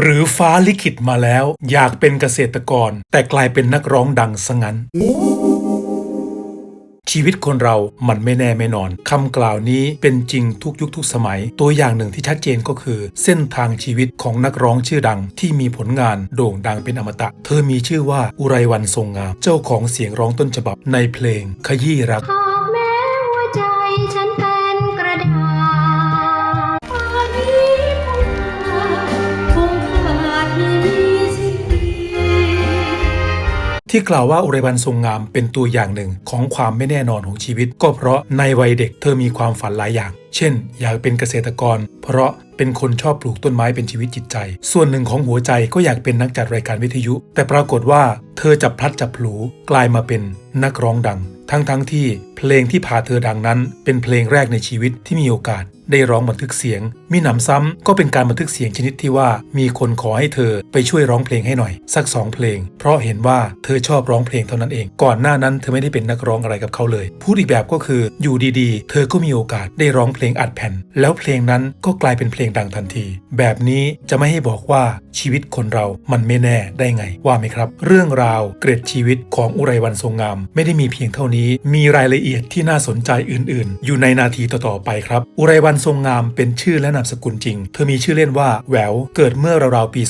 หรือฟ้าลิขิตมาแล้ว อยากเป็นเกษตรกร แต่กลายเป็นนักร้องดังซะงั้น ชีวิตคนเรามันไม่แน่ไม่นอนคำกล่าวนี้เป็นจริงทุกยุคทุกสมัย ตัวอย่างหนึ่งที่ชัดเจนก็คือ เส้นทางชีวิตของนักร้องชื่อดัง ที่มีผลงานโด่งดังเป็นอมตะ เธอมีชื่อว่าอุไรวันทรงงาม เจ้าของเสียงร้องต้นฉบับในเพลงขยี้รักหากแม้หัวใจฉันเป็ ที่กล่าวว่าอุไรวันทรงงามเป็นตัวอย่างหนึ่งของความไม่แน่นอนของชีวิต ก็เพราะในวัยเด็กเธอมีความฝันหลายอย่าง เช่น อยากเป็นเกษตรกร เพราะเป็นคนชอบปลูกต้นไม้เป็นชีวิตจิตใจ ส่วนหนึ่งของหัวใจก็อยากเป็นนักจัดรายการวิทยุ แต่ปรากฏว่าเธอจับพลัดจับผลูกลายมาเป็นนักร้องดัง ทั้งๆทที่เพลงที่พาเธอดังนั้น เป็นเพลงแรกในชีวิตที่มีโอกาส ได้ร้องบันทึกเสียง มีหนำซ้ำก็เป็นการบันทึกเสียงชนิดที่ว่า มีคนขอให้เธอไปช่วยร้องเพลงให้หน่อย สักสองเพลง เพราะเห็นว่าเธอชอบร้องเพลงเท่านั้นเอง ก่อนหน้านั้นเธอไม่ได้เป็นนักร้องอะไรกับเขาเลย พูดอีกแบบก็คืออยู่ดีๆ เธอก็มีโอกาสได้ร้องเพลงอัดแผ่น แล้วเพลงนั้นก็กลายเป็นเพลงดังทันที แบบนี้จะไม่ให้บอกว่าชีวิตคนเรามันไม่แน่ได้ไงว่าไหมครับ เรื่องราวเกร็ดชีวิตของอุไรวันทรงงาม ไม่ได้มีเพียงเท่านี้ มีรายละเอียดที่น่าสนใจอื่น ๆ อยู่ในนาทีต่อๆไปครับ อุไรวันทรงงามเป็นชื่อและนามสกุลจริง เธอมีชื่อเล่นว่าแหวว เกิดเมื่อราวๆปี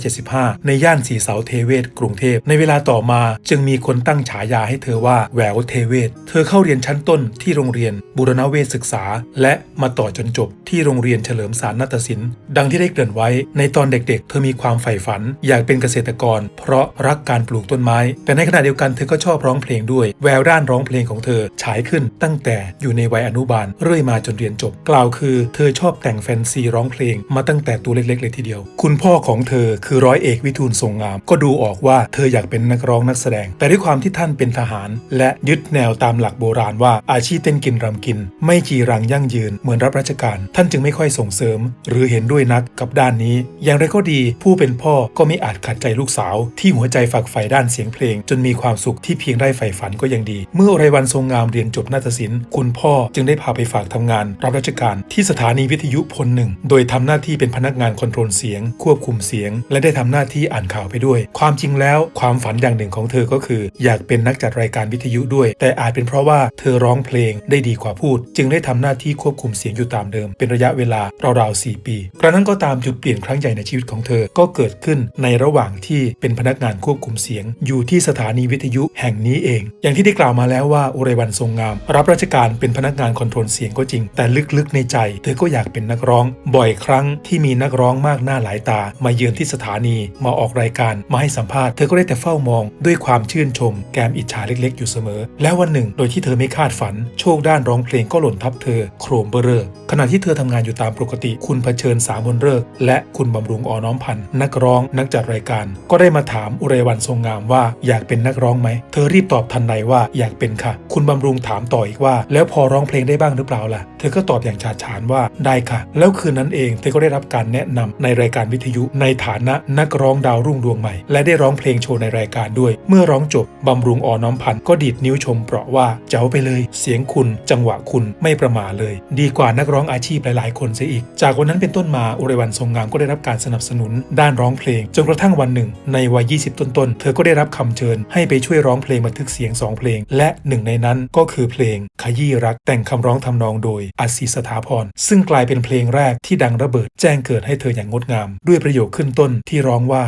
2475 ในย่านสีเสาเทเวศกรุงเทพ ในเวลาต่อมาจึงมีคนตั้งฉายาให้เธอว่าแหววเทเวศ เธอเข้าเรียนชั้นต้นที่โรงเรียนบุรณเวชศึกษา และมาต่อจนจบที่โรงเรียนเฉลิมสารนาฏศิลป์ดังที่ได้เกริ่นไว้ ในตอนเด็กๆ เธอมีความใฝ่ฝัน อยากเป็นเกษตรกร เพราะรักการปลูกต้นไม้ แต่ในขณะเดียวกันเธอก็ชอบร้องเพลงด้วย แววด้านร้องเพลงของเธอฉายขึ้นตั้งแต่อยู่ในวัยอนุบาลเรื่อยมาจนเรียนจบกล่าวคือเธอชอบแต่งแฟนซีร้องเพลงมาตั้งแต่ตัวเล็กๆ เลยทีเดียว คุณพ่อของเธอคือร้อยเอกวิทูลทรงงาม ก็ดูออกว่าเธออยากเป็นนักร้องนักแสดง แต่ด้วยความที่ท่านเป็นทหาร และยึดแนวตามหลักโบราณว่าอาชีพเต้นกินรำกิน ไม่จีรังยั่งยืนเหมือนรับราชการ ท่านจึงไม่ค่อยส่งเสริม หรือเห็นด้วยนักกับด้านนี้ อย่างไรก็ดี ผู้เป็นพ่อก็ไม่อาจขัดใจลูกสาว ที่หัวใจฝักใฝ่ด้านเสียงเพลง จนมีความสุขที่เพียงได้ใฝ่ฝันก็ยังดี เมื่อไรวันทรงงามเรียนจบนาฏศิลป์คุณพ่อจึงได้พาไปฝากทำงาน รับราชการที่สถานีวิทยุพลหนึ่ง โดยทำหน้าที่เป็นพนักงานคอนโทรลเสียง ควบคุมเสียง และได้ทำหน้าที่อ่านข่าวไปด้วย ความจริงแล้วความฝันอย่างหนึ่งของเธอก็คือ อยากเป็นนักจัดรายการวิทยุด้วย แต่อาจเป็นเพราะว่าเธอร้องเพลงได้ดีกว่าพูด จึงได้ทำหน้าที่ควบคุมเสียงอยู่ตามเดิม เป็นระยะเวลาราวๆ4ปี กระนั้นก็ตามจุดเปลี่ยนครั้งใหญ่ในชีวิตของเธอก็เกิดขึ้นในระหว่างที่เป็นพนักงานควบคุมเสียง อยู่ที่สถานีวิทยุแห่งนี้เอง อย่างที่ได้กล่าวมาแล้วว่าอุไรวันทรงงาม รับราชการเป็นพนักงานคอนโทรลเสียงก็จริง แต่ลึกๆในใจ เธอก็อยากเป็นนักร้อง บ่อยครั้งที่มีนักร้องมากหน้าหลายตา มาเยือนที่สถานีมาออกรายการมาให้สัมภาษณ์เธอก็ได้แต่เฝ้ามอง ด้วยความชื่นชม แกมอิจฉาเล็กๆ อยู่เสมอ แล้ววันหนึ่ง โดยที่เธอไม่คาดฝัน โชคด้านร้องเพลงก็หล่นทับเธอ โครมเบอร์เรอขณะที่เธอทำงานอยู่ตามปกติ คุณเผชิญสามมนเริกและคุณบำรุงออน้อมพันธ์นักร้องนักจัดรายการ ก็ได้มาถามอุไรวันทรงงามว่าอยากเป็นนักร้องไหมเธอรีบตอบทันใดว่าอยากเป็นค่ะ คุณบำรุงถามต่ออีกว่า แล้วพอร้องเพลงได้บ้างหรือเปล่าล่ะเธอก็ตอบอย่างาฉานว่าได้ค่ะ แล้วคืนนั้นเองเธอก็ได้รับการแนะนำในรายการวิทยุในฐานะนักร้องดาวรุ่งดวงใหม่ และได้ร้องเพลงโชว์ในรายการด้วย เมื่อร้องจบบำรุงอ่อนน้อมพันธ์ก็ดีดนิ้วชมเปราะว่าเจ๋าไปเลย เสียงคุณ จังหวะคุณไม่ประมาเลย ดีกว่านักร้องอาชีพหลายๆ คนเสียอีก จากวันนั้นเป็นต้นมาอุไรวันทรงงามก็ได้รับการสนับสนุน ด้านร้องเพลง จนกระทั่งวันหนึ่ง ในวัย 20 ต้นๆ เธอก็ได้รับคำเชิญ ให้ไปช่วยร้องเพลงบันทึกเสียง 2 เพลง และหนึ่งในนั้นก็คือเพลงขยี้รักแต่งคำร้องทำนองโดยอาศิสถาพร ซึ่งกลายเป็นเพลงแรกที่ดังระเบิดแจ้งเกิดให้เธออย่างงดงาม ด้วยประโยคขึ้นต้นที่ร้องว่า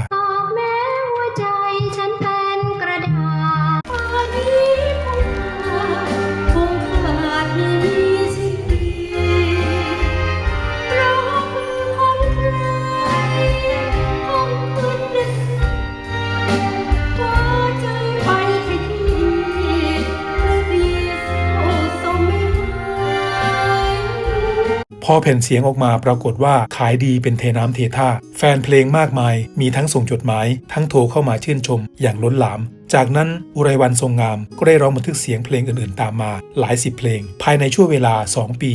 อแผ่นเสียงออกมาปรากฏว่าขายดีเป็นเทน้ำเทท่า แฟนเพลงมากมายมีทั้งส่งจดหมาย ทั้งโทรเข้ามาชื่นชม อย่างล้นหลาม จากนั้นอุไรวันทรงงามก็ได้ร้องบันทึกเสียงเพลงอื่นๆ ตามมาหลายสิบเพลง ภายในช่วงเวลา 2 ปี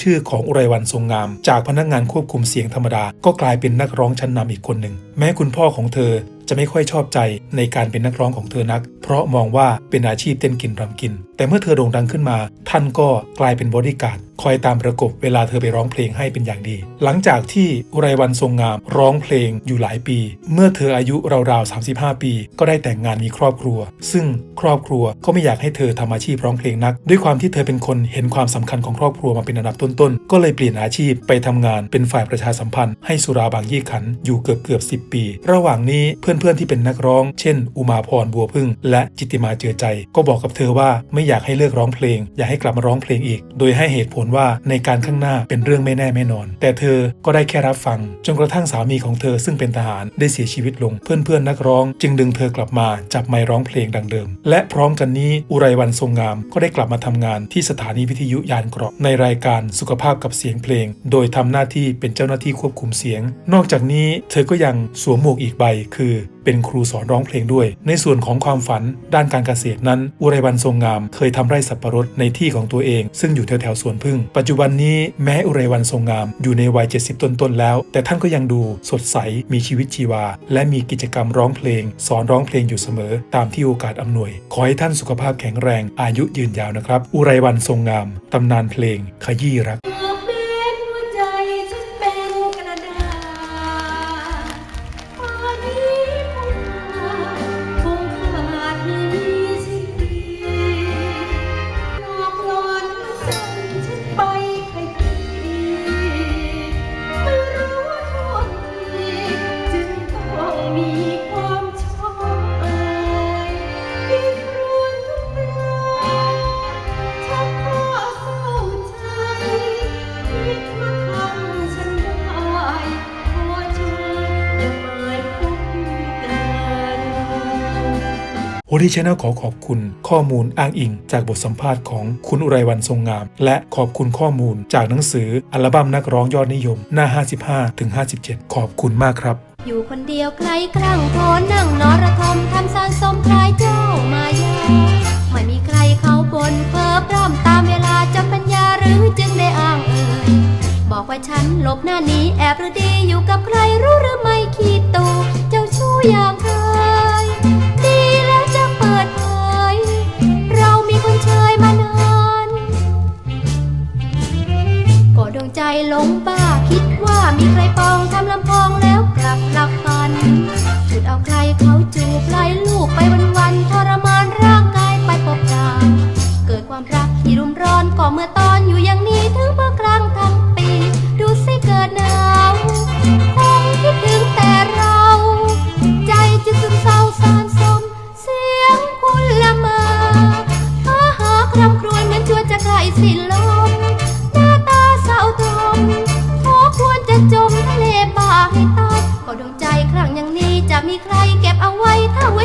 ชื่อของอุไรวันทรงงาม จากพนักงานควบคุมเสียงธรรมดาก็กลายเป็นนักร้องชั้นนำอีกคนหนึ่ง แม้คุณพ่อของเธอ จะไม่ค่อยชอบใจในการเป็นนักร้องของเธอนัก เพราะมองว่าเป็นอาชีพเต้นกินรำกิน แต่เมื่อเธอโด่งดังขึ้นมา ท่านก็กลายเป็นบอดี้การ์ดคอยตามประกบเวลาเธอไปร้องเพลงให้เป็นอย่างดี หลังจากที่อุไรวันทรงงามร้องเพลงอยู่หลายปี เมื่อเธออายุราวๆ 35 ปี ก็ได้แต่งงานมีครอบครัว ซึ่งครอบครัวก็ไม่อยากให้เธอทำอาชีพร้องเพลงนัก ด้วยความที่เธอเป็นคนเห็นความสำคัญของครอบครัวมาเป็นอันดับต้นๆ ก็เลยเปลี่ยนอาชีพไปทำงานเป็นฝ่ายประชาสัมพันธ์ให้สุราบางยี่ขันอยู่เกือบเกือบๆ10ปี ระหว่างนี้เพื่อนๆที่เป็นนักร้อง เช่น อุมาพรบัวพึ่ง และจิตติมาเจือใจ ก็บอกกับเธอว่าไม่อยากให้เลิกร้องเพลง อยากให้กลับมาร้องเพลงอีก โดยให้เหตุผลว่าในการข้างหน้าเป็นเรื่องไม่แน่ไม่นอน แต่เธอก็ได้แค่รับฟัง จนกระทั่งสามีของเธอซึ่งเป็นทหารได้เสียชีวิตลง เพื่อนๆนักร้อง จึงดึงเธอกลับมาจับไมร้องเพลงดังเดิม และพร้อมกันนี้อุไรวันทรงงามก็ได้กลับมาทำงานที่สถานีวิทยุยานเกราะในรายการสุขภาพกับเสียงเพลง โดยทำหน้าที่เป็นเจ้าหน้าที่ควบคุมเสียง นอกจากนี้เธอก็ยังสวมหมวกอีกใบคือเป็นครูสอนร้องเพลงด้วย ในส่วนของความฝันด้านการเกษตรนั้น อุไรวันทรงงาม เคยทำไร่สับปะรดในที่ของตัวเอง ซึ่งอยู่แถวๆสวนพึ่ง ปัจจุบันนี้แม้อุไรวันทรงงามอยู่ในวัย 70 ต้นๆแล้ว แต่ท่านก็ยังดูสดใสมีชีวิตชีวา และมีกิจกรรมร้องเพลง สอนร้องเพลงอยู่เสมอ ตามที่โอกาสอำนวย ขอให้ท่านสุขภาพแข็งแรงอายุยืนยาวนะครับ อุไรวันทรงงามตำนานเพลงขยี้รัก โอริชแนลขอขอบคุณข้อมูลอ้างอิง จากบทสัมภาษณ์ของคุณอุไรวันทรงงาม และขอบคุณข้อมูลจากหนังสืออัลบั้มนักร้องยอดนิยม หน้า 55ถึง57 ขอบคุณมากครับ อยู่คนเดียวใครคลั่งโทนนั่งนอระทมทำสารสมคลายเจ้ามายาไม่มีใครเขาบนเพ้อพร่ำตามเวลาจำปัญญาหรือจึงได้อ้างเอ่ยบอกว่าฉันหลบหน้านี้แอบหรือดีอยู่กับใครรู้หรือไม่ขีดตูเจ้าชู้อย่างเคย หลงบ้าคิดว่ามีใครปองทำลำพองแล้วกลับหลับฝันจุดเอาใครเขาจูบไล่ลูกไปวันวัน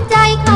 ใจเขายได้